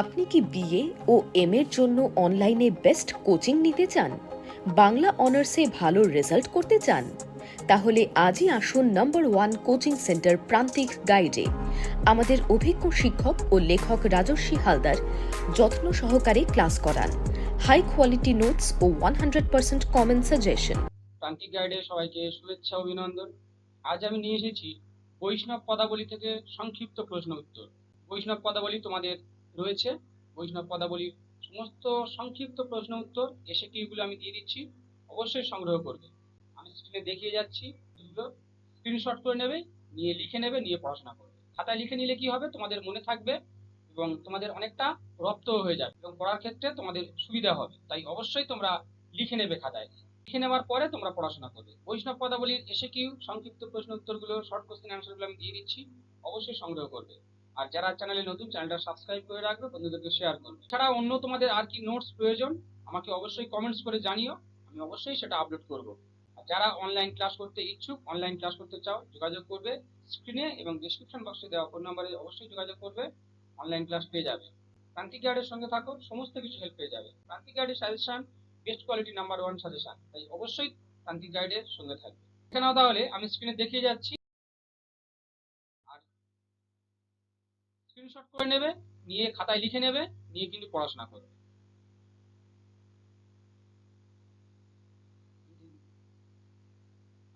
আপনি কি বিএ ও এম এর জন্য অনলাইনে বেস্ট কোচিং নিতে চান? বাংলা অনার্সে ভালো রেজাল্ট করতে চান? তাহলে আজই আসুন নম্বর ওয়ান কোচিং সেন্টার প্রান্তিক গাইডে। আমাদের অভিজ্ঞ শিক্ষক ও লেখক রাজস্বী হালদার যত্ন সহকারে ক্লাস করান। হাই কোয়ালিটি নোটস ও one hundred percent common suggestion. Prantik গাইডে সবাইকে শুভেচ্ছা অভিনন্দন। আজ আমি নিয়ে এসেছি বৈষ্ণব পদাবলী থেকে সংক্ষিপ্ত প্রশ্ন উত্তর। বৈষ্ণব পদাবলী তোমাদের রয়েছে। বৈষ্ণব পদাবলীর সমস্ত সংক্ষিপ্ত প্রশ্ন উত্তর এসে কিগুলো আমি দিয়ে দিচ্ছি, অবশ্যই সংগ্রহ করবে। আমি স্ক্রিনে দেখিয়ে যাচ্ছি, এগুলো স্ক্রিনশট করে নেবে, নিয়ে লিখে নেবে, নিয়ে পড়াশোনা করবে। খাতায় লিখে নিলে কি হবে? তোমাদের মনে থাকবে এবং তোমাদের অনেকটা রপ্ত হয়ে যাবে এবং পড়ার ক্ষেত্রে তোমাদের সুবিধা হবে। তাই অবশ্যই তোমরা লিখে নেবে খাতায়। লিখে নেওয়ার পরে তোমরা পড়াশোনা করবে। বৈষ্ণব পদাবলীর এসে কিউ সংক্ষিপ্ত প্রশ্ন উত্তরগুলো শর্ট কোশ্চেন অ্যান্সারগুলো আমি দিয়ে দিচ্ছি, অবশ্যই সংগ্রহ করবে। আর যারা চ্যানেলে নতুন চ্যানেলটা সাবস্ক্রাইব করে রাখবে, বন্ধুদেরকে শেয়ার করবে। এছাড়া অন্য তোমাদের আর কি নোটস প্রয়োজন, আমাকে অবশ্যই কমেন্টস করে জানিও, আমি অবশ্যই সেটা আপলোড করব। আর যারা অনলাইন ক্লাস করতে ইচ্ছুক অনলাইন ক্লাস করতে চাও, যোগাযোগ করবে স্ক্রিনে এবং ডিসক্রিপশন বক্সে দেওয়া ফোন নাম্বারে অবশ্যই যোগাযোগ করবে অনলাইন ক্লাস পেয়ে যাবে। প্রান্তিক গার্ডের সঙ্গে থাকো, সমস্ত কিছু হেল্প পেয়ে যাবে। প্রান্তিক গার্ডের suggestion best quality number one suggestion তাই অবশ্যই প্রান্তিক গাইডের সঙ্গে থাকবে। এখানেও তাহলে, আমি স্ক্রিনে দেখিয়ে যাচ্ছি আর স্ক্রিনশট করে নেবে, নিয়ে খাতায় লিখে নেবে, নিয়ে কিন্তু পড়াশোনা করবে।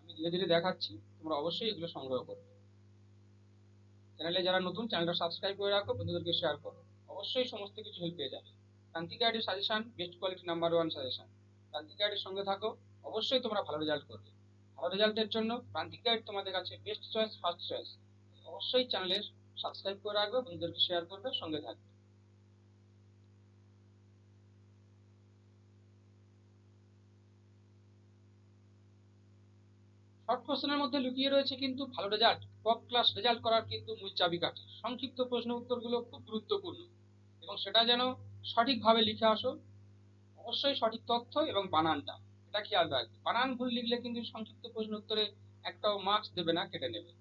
আমি ধীরে ধীরে দেখাচ্ছি, তোমরা অবশ্যই এগুলো সংগ্রহ করবে। চ্যানেলে যারা নতুন, চ্যানেলটা সাবস্ক্রাইব করে রাখো, বন্ধুদেরকে শেয়ার করো। অবশ্যই সমস্ত কিছু হেল্প পেয়ে যাবে। প্রান্তিক গাইডের suggestion best quality number one suggestion Prantik গাইডের সঙ্গে থাকো, অবশ্যই তোমরা ভালো রেজাল্ট করবে। ভালো রেজাল্টের জন্য প্রান্তিক গাইড তোমাদের কাছে বেস্ট চয়েস ফার্স্ট চয়েস অবশ্যই চ্যানেলের সাবস্ক্রাইব করে রাখবে, বন্ধুদেরকে শেয়ার করবে, সঙ্গে থাকবে। শর্ট কোশ্চেনের মধ্যে লুকিয়ে রয়েছে কিন্তু ভালো রেজাল্ট টপ ক্লাস রেজাল্ট করার কিন্তু মূল চাবিকাঠি। সংক্ষিপ্ত প্রশ্ন উত্তরগুলো খুব গুরুত্বপূর্ণ এবং সেটা যেন সঠিকভাবে লিখে আসো। অবশ্যই সঠিক তথ্য এবং বানানটা, এটা খেয়াল রাখবে। বানান ভুল লিখলে কিন্তু সংক্ষিপ্ত প্রশ্ন উত্তরে একটাও মার্কস দেবে না, কেটে নেবে।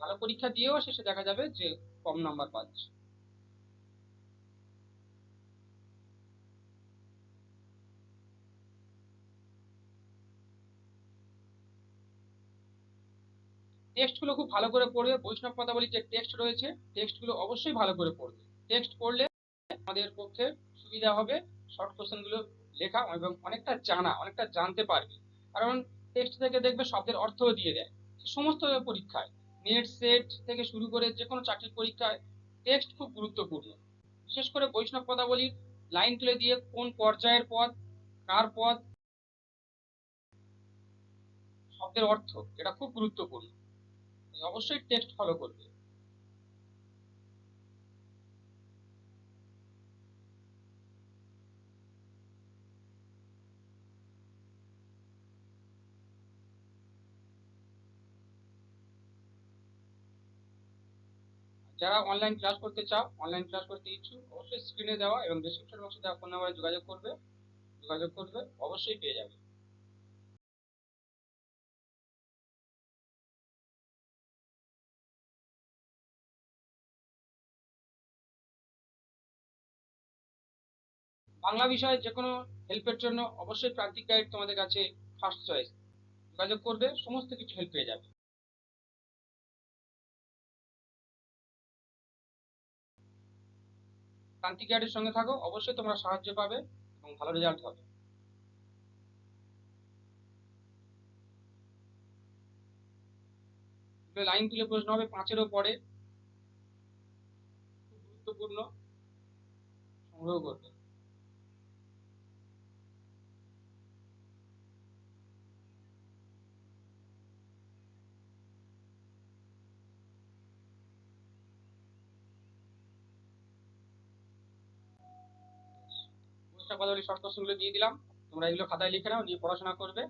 ভালো পরীক্ষা দিয়েও শেষে দেখা যাবে যে কম নাম্বার পাচ্ছে। টেক্সটগুলো খুব ভালো করে পড়বে। বৈষ্ণব পদাবলীর যে টেক্সট রয়েছে টেক্সটগুলো অবশ্যই ভালো করে পড়বে। টেক্সট পড়লে আমাদের পক্ষে সুবিধা হবে শর্ট কোশ্চেনগুলো লেখা এবং অনেকটা জানা, অনেকটা জানতে পারবে। কারণ টেক্সট থেকে দেখবে শব্দের অর্থও দিয়ে দেয়। সমস্ত পরীক্ষায়। নেট সেট থেকে শুরু করে যে কোনো চাকরির পরীক্ষায় টেক্সট খুব গুরুত্বপূর্ণ। বিশেষ করে বৈষ্ণব পদাবলীর লাইন তুলে দিয়ে কোন পর্যায়ের পদ কার পদ শব্দের অর্থ, এটা খুব গুরুত্বপূর্ণ। অবশ্যই টেক্সট ফলো করবে। যারা অনলাইন ক্লাস করতে চাও অনলাইন ক্লাস করতে ইচ্ছুক, অবশ্যই স্ক্রিনে দেওয়া এবং ডিসক্রিপশন বক্সে দেওয়া ফোন নাম্বারে যোগাযোগ করবে। যোগাযোগ করবে, অবশ্যই পেয়ে যাবে। বাংলা বিষয়ে যে কোনো হেল্পের জন্য অবশ্যই প্রান্তিক গাইড তোমাদের কাছে ফার্স্ট চয়েস যোগাযোগ করবে, সমস্ত কিছু হেল্প পেয়ে যাবে। প্রান্তিক গাইডের সঙ্গে থাকো, অবশ্যই তোমরা সাহায্য পাবে এবং ভালো রেজাল্ট হবে। লাইন তুলে প্রশ্ন হবে পাঁচেরও পরে খুব গুরুত্বপূর্ণ, সংগ্রহ করবে। পদাবলী শর্ত সেগুলো দিয়ে দিলাম। তোমরা এগুলো খাতায় লিখে নাও নিয়ে পড়াশোনা করবে।